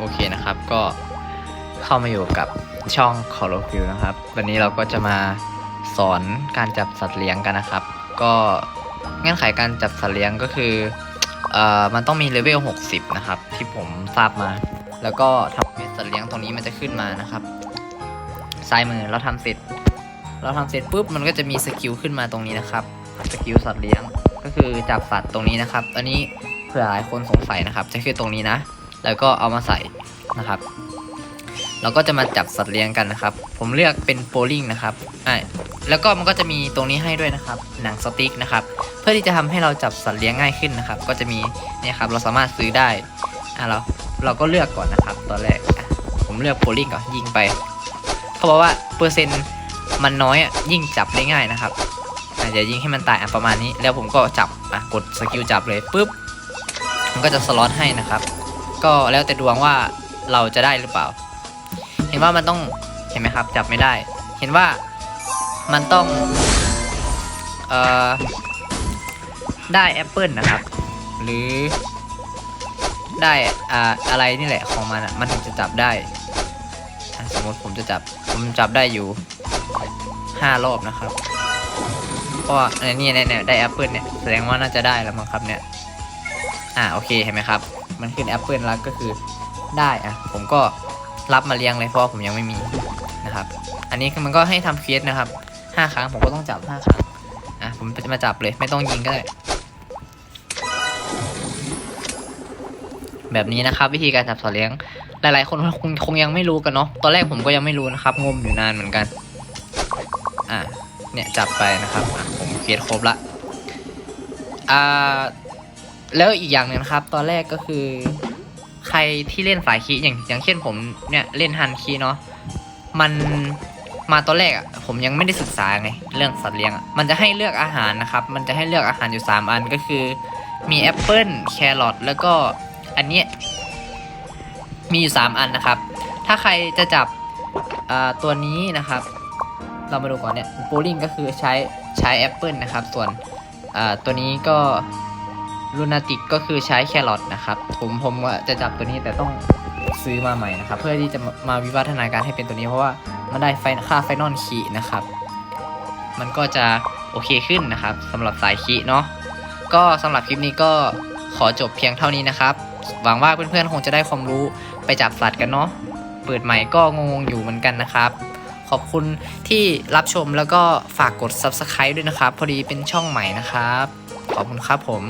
โอเคนะครับ ก็เข้ามาอยู่กับช่อง c o l o f i l นะครับ วันนี้เราก็จะมาสอนการจับสัตว์เลี้ยงกันนะครับ ก็เงื่อนไขการจับสัตว์เลี้ยงก็คือเอ่อมันต้องมีเลเวล 60 นะครับ ที่ผมทราบมา แล้วก็ทำเป็นสัตว์เลี้ยงตรงนี้มันจะขึ้นมานะครับซ้ายมือเราทำเสร็จ เราทำเสร็จปุ๊บมันก็จะมีสกิลขึ้นมาตรงนี้นะครับสกิลสัตว์เลี้ยงก็คือจับสัตว์ตรงนี้นะครับ อันนี้เผื่อหลายคนสงสัยนะครับ จะคือตรงนี้นะ แล้วก็เอามาใส่นะครับ เราก็จะมาจับสัตว์เลี้ยงกันนะครับ ผมเลือกเป็นโปลิงนะครับอ่าแล้วก็มันก็จะมีตรงนี้ให้ด้วยนะครับ หนังสติ๊กนะครับ เพื่อที่จะทำให้เราจับสัตว์เลี้ยงง่ายขึ้นนะครับ ก็จะมีเนี่ยครับ เราสามารถซื้อได้อะเราเราก็เลือกก่อนนะครับ ตอนแรกผมเลือกโปลิงก่อนยิงไป เขาบอกว่าเปอร์เซ็นต์มันน้อยอะยิ่งจับได้ง่ายนะครับอะเดี๋ยวยิงให้มันตายอะประมาณนี้ แล้วผมก็จับอะกดสกิลจับเลยปุ๊บมันก็จะสล็อตให้นะครับ ก็แล้วแต่ดวงว่าเราจะได้หรือเปล่า เห็นว่ามันต้องเห็นไหมครับ จับไม่ได้ เห็นว่ามันต้องเอ่อได้แอปเปิลนะครับ หรือได้อ่าอะไรนี่แหละของมันมันถึงจะจับได้สมมติผมจะจับผมจับได้อยู่ห้ารอบนะครับเพราะว่าอันนี้เนี่ยเนี่ยได้แอปเปิลเนี่ยแสดงว่าน่าจะได้แล้วมั้งครับเนี่ย อ่าโอเคเห็นไหมครับ มันขึ้นแอปเปิลแล้วก็คือได้อะผมก็รับมาเลี้ยงเลยเพราะว่าผมยังไม่มีนะครับ อันนี้มันก็ให้ทำเควสนะครับห้าครั้งผมก็ต้องจับห้าครั้งอะผมจะมาจับเลยไม่ต้องยิงก็ได้แบบนี้นะครับ วิธีการจับสัตว์เลี้ยง หลาย ๆ คนคงคงยังไม่รู้กันเนาะตอนแรกผมก็ยังไม่รู้นะครับ งมอยู่นานเหมือนกัน อะเนี่ยจับไปนะครับผมเควสครบละอ่า แล้วอีกอย่างหนึงนะครับ ตอนแรกก็คือ ใครที่เล่นสายคีอย่างอย่างเช่นผมเนี่ยเล่นฮันคีเนาะมันมาตอนแรกอะ่ะผมยังไม่ได้ศึกษาไงเรื่องสัตว์เลี้ยงอะมันจะให้เลือกอาหารนะครับ มันจะให้เลือกอาหารอยู่ 3 อันก็คือ มีแอปเปิลแครอทแล้วก็อันนี้มีอยู่ 3 อันนะครับ ถ้าใครจะจับตัวนี้นะครับ เรามาดูก่อนเนี่ยโบลิ่งก็คือใช้ใช้แอปเปิลนะครับ ส่วนตัวนี้ก็ ลูนาติกก็คือใช้แครอทนะครับ ผมผมว่าจะจับตัวนี้แต่ต้องซื้อมาใหม่นะครับ เพื่อที่จะมามาวิวัฒนาการให้เป็นตัวนี้เพราะว่ามันได้ไฟค่าไฟนอลคีนะครับ มันก็จะโอเคขึ้นนะครับสำหรับสายคีเนาะก็สำหรับคลิปนี้ก็ขอจบเพียงเท่านี้นะครับ หวังว่าเพื่อนๆคงจะได้ความรู้ไปจับสัตว์กันเนาะเปิดใหม่ก็งงๆอยู่เหมือนกันนะครับขอบคุณที่รับชมแล้วก็ฝากกด subscribe ด้วยนะครับ พอดีเป็นช่องใหม่นะครับ ขอบคุณครับผม